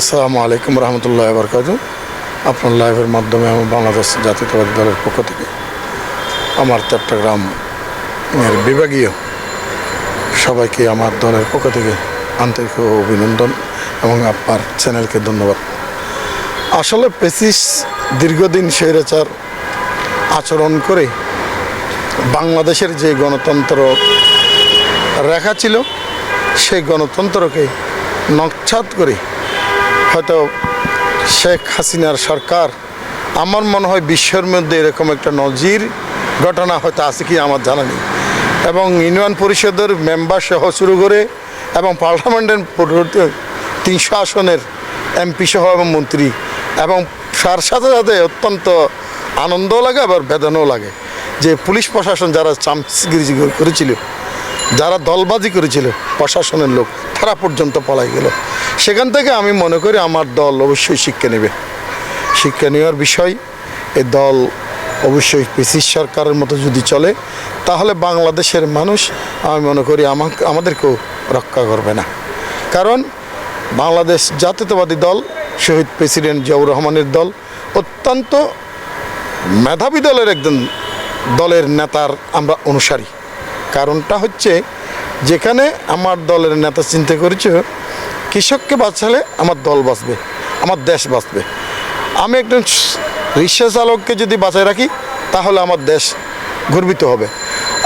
আসসালামু আলাইকুম রহমতুল্লাহ বরকাত আপনার লাইভের মাধ্যমে আমি বাংলাদেশ জাতীয়তাবাদী দলের পক্ষ থেকে আমার চট্টগ্রাম এর বিভাগীয় সবাইকে আমার দলের পক্ষ থেকে আন্তরিক অভিনন্দন এবং আপনার চ্যানেলকে ধন্যবাদ। আসলে পেসিস দীর্ঘদিন স্বৈরাচার আচরণ করে বাংলাদেশের যে গণতন্ত্র রেখা ছিল, সেই গণতন্ত্রকে নকছাত করে হয়তো শেখ হাসিনার সরকার, আমার মনে হয় বিশ্বের মধ্যে এরকম একটা নজির ঘটনা হয়তো আছে কি আমার জানা নেই। এবং ইউনিয়ন পরিষদের মেম্বার সহ শুরু করে এবং পার্লামেন্টের তিনশো আসনের এমপি সহ এবং মন্ত্রী এবং তার সাথে সাথে অত্যন্ত আনন্দও লাগে আবার বেদনাও লাগে। যে পুলিশ প্রশাসন যারা চামচগিরি করেছিল যারা দলবাজি করেছিল, প্রশাসনের লোক, তারা পর্যন্ত পলাই গেল। সেখান থেকে আমি মনে করি আমার দল অবশ্যই শিক্ষা নেবে। শিক্ষা নেওয়ার বিষয় এই দল অবশ্যই পিসিস সরকারের মতো যদি চলে, তাহলে বাংলাদেশের মানুষ, আমি মনে করি আমাকে, আমাদেরকেও রক্ষা করবে না। কারণ বাংলাদেশ জাতীয়তাবাদী দল, শহীদ প্রেসিডেন্ট জিয়াউর রহমানের দল, অত্যন্ত মেধাবী দলের একজন দলের নেতার আমরা অনুসারী। কারণটা হচ্ছে যেখানে আমার দলের নেতা চিন্তা করেছে, কৃষককে বাঁচালে আমার দল বাঁচবে, আমার দেশ বাঁচবে। আমি একজন রিক্সা চালককে যদি বাঁচায় রাখি, তাহলে আমার দেশ গর্বিত হবে।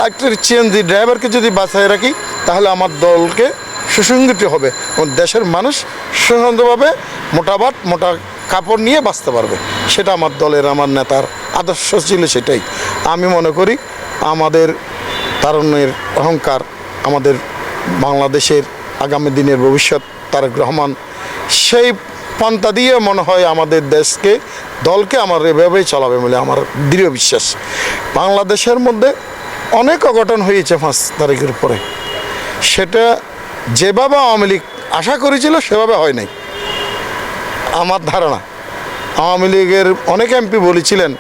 একটা সিএনজি ড্রাইভারকে যদি বাঁচায় রাখি, তাহলে আমার দলকে সুসংগঠিত হবে এবং দেশের মানুষ সুসংহতভাবে মোটা ভাত, মোটা কাপড় নিয়ে বাঁচতে পারবে। সেটা আমার দলের, আমার নেতার আদর্শ ছিল সেটাই। আমি মনে করি আমাদের তারুণ্যের অহংকার আমাদের বাংলাদেশের আগামী দিনের ভবিষ্যৎ, তারেক রহমান। সেই পন্থা দিয়ে মনে হয় আমাদের দেশকে, দলকে আমার এভাবেই চালাবে বলে আমার দৃঢ় বিশ্বাস। বাংলাদেশের মধ্যে অনেক অঘটন হয়েছে পাঁচ তারিখের পরে। সেটা যেভাবে আওয়ামী লীগ আশা করেছিল, সেভাবে হয় নাই। আমার ধারণা, আওয়ামী লীগের অনেক এমপি বলেছিলেন,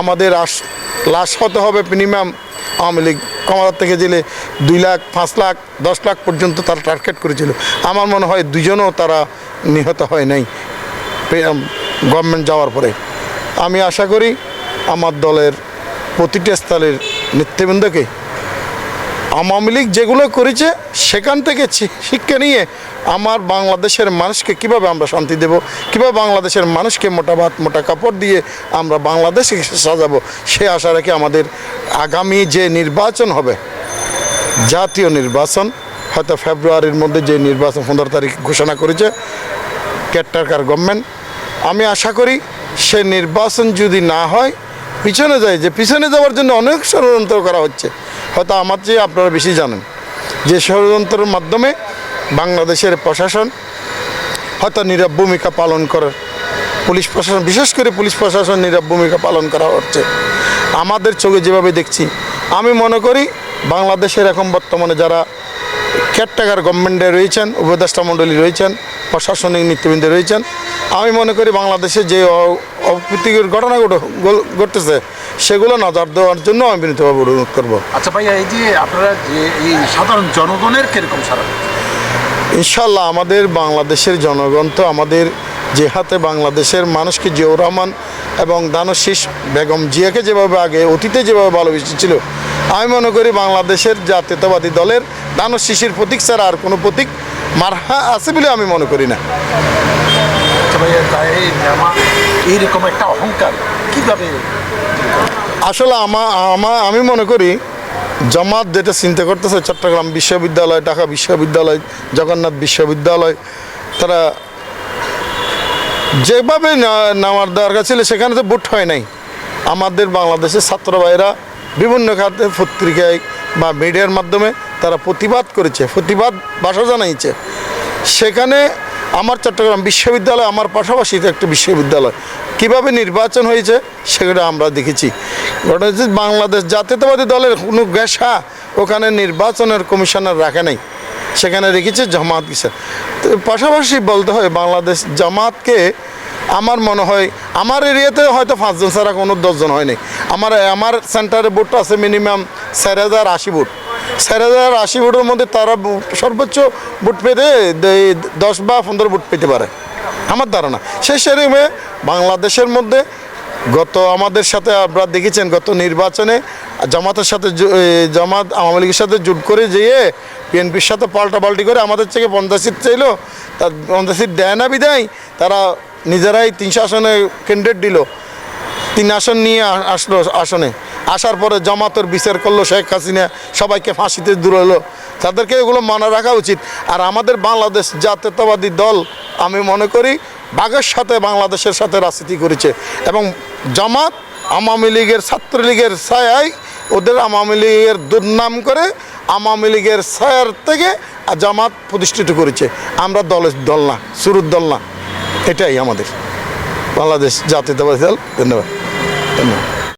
আমাদের আস লাশ হতে হবে মিনিমাম আওয়ামী লীগ কমার থেকে জেলে দুই লাখ, পাঁচ লাখ, দশ লাখ পর্যন্ত তারা টার্গেট করেছিল। আমার মনে হয় দুজনও তারা নিহত হয় নাই গভর্নমেন্ট যাওয়ার পরে। আমি আশা করি আমার দলের প্রতিটা স্থলের নেতৃবৃন্দকে আওয়ামী লীগ যেগুলো করেছে, সেখান থেকে শিক্ষা নিয়ে আমার বাংলাদেশের মানুষকে কীভাবে আমরা শান্তি দেব, কীভাবে বাংলাদেশের মানুষকে মোটা ভাত, মোটা কাপড় দিয়ে আমরা বাংলাদেশে সাজাবো, সে আশা রেখে আমাদের আগামী যে নির্বাচন হবে, জাতীয় নির্বাচন, হয়তো ফেব্রুয়ারির মধ্যে যে নির্বাচন পনেরো তারিখ ঘোষণা করেছে, কেট্টারকার গভর্নমেন্ট, আমি আশা করি সে নির্বাচন যদি না হয়, পিছনে যায় যে, পিছনে যাওয়ার জন্য অনেক ষড়যন্ত্র করা হচ্ছে। হয়তো আমার চেয়ে আপনারা বেশি জানেন যে ষড়যন্ত্রের মাধ্যমে বাংলাদেশের প্রশাসন হয়তো নীরব ভূমিকা পালন করে। পুলিশ প্রশাসন, বিশেষ করে পুলিশ প্রশাসন নীরব ভূমিকা পালন করা হচ্ছে। আমাদের চোখে যেভাবে দেখছি, আমি মনে করি বাংলাদেশের এখন বর্তমানে যারা কেয়ারটেকার গভর্নমেন্টে রয়েছেন উপদেষ্টা মণ্ডলী রয়েছেন প্রশাসনিক নেতৃবৃন্দে রয়েছেন। আমি মনে করি বাংলাদেশে যে অপ্রীতিকর ঘটনা ঘটতেছে সেগুলো নজর দেওয়ার জন্য আমি বিনীতভাবে অনুরোধ করব। আচ্ছা ভাইয়া এই যে আপনারা যে এই সাধারণ জনগণের কীরকম সারা? ইনশাল্লাহ আমাদের বাংলাদেশের জনগণ তো আমাদের যে হাতে বাংলাদেশের মানুষকে জিয়াউর রহমান এবং দানশীষ বেগম জিয়াকে যেভাবে আগে অতীতে যেভাবে ভালোবেসেছিল আমি মনে করি বাংলাদেশের জাতীয়তাবাদী দলের দানশীষের প্রতীক ছাড়া আর কোনো প্রতীক মারহা আছে বলে আমি মনে করি না। আচ্ছা এইরকম একটা অহংকার কীভাবে? আসলে আমা আমা আমি মনে করি জামাত যেটা চিন্তা করতেছে চট্টগ্রাম বিশ্ববিদ্যালয় ঢাকা বিশ্ববিদ্যালয় জগন্নাথ বিশ্ববিদ্যালয় তারা যেভাবে নেওয়ার দরকার ছিল সেখানে তো ভোট হয় নাই। আমাদের বাংলাদেশের ছাত্র ভাইরা বিভিন্ন খাতে পত্রিকায় বা মিডিয়ার মাধ্যমে তারা প্রতিবাদ করেছে, প্রতিবাদ ভাষা জানাইছে। সেখানে আমার চট্টগ্রাম বিশ্ববিদ্যালয় আমার পাশাপাশি একটা বিশ্ববিদ্যালয়। কীভাবে নির্বাচন হয়েছে সেগুলো আমরা দেখেছি। ঘটনা হচ্ছে বাংলাদেশ জাতীয়তাবাদী দলের কোনো গ্যাসা ওখানে নির্বাচনের কমিশনার রাখে নাই। সেখানে রেখেছে জামাত কিসের তো পাশাপাশি বলতে হয় বাংলাদেশ জামাতকে আমার মনে হয়, আমার এরিয়াতে হয়তো পাঁচজন ছাড়া কোনো দশজন হয়নি আমার আমার সেন্টারে ভোট আছে মিনিমাম চার হাজার আশি ভোট চার হাজার আশি ভোটের মধ্যে তারা সর্বোচ্চ ভোট পেতে দশ বা পনেরো ভোট পেতে পারে। আমার ধারণা। সেই সেরকমে বাংলাদেশের মধ্যে গত আমাদের সাথে আপনারা দেখেছেন, গত নির্বাচনে জামাতের সাথে জামাত আওয়ামী লীগের সাথে জুট করে যেয়ে বিএনপির সাথে পাল্টাপাল্টি করে আমাদের থেকে পঞ্চাশ সিট চাইলো। তার পঞ্চাশ সিট দেয় না বিদায় তারা নিজেরাই তিনশো আসনে ক্যান্ডিডেট দিল। তিন আসন নিয়ে আসলো আসনে। আসার পরে জামাতের বিচার করল শেখ হাসিনা, সবাইকে ফাঁসিতে দূর হলো তাদেরকে এগুলো মানা রাখা উচিত। আর আমাদের বাংলাদেশ জাতীয়তাবাদী দল, আমি মনে করি, বাঘের সাথে বাংলাদেশের সাথে রাজনীতি করেছে। এবং জামাত আওয়ামী লীগের ছাত্রলীগের ছায়ায় ওদের আওয়ামী লীগের দুর্নাম করে আওয়ামী লীগের ছায়ার থেকে জামাত প্রতিষ্ঠিত করেছে। আমরা দলের দল না, শুরুর দল না। এটাই আমাদের। বাংলাদেশ জাতীয়তাবাদী দল, ধন্যবাদ। ধন্যবাদ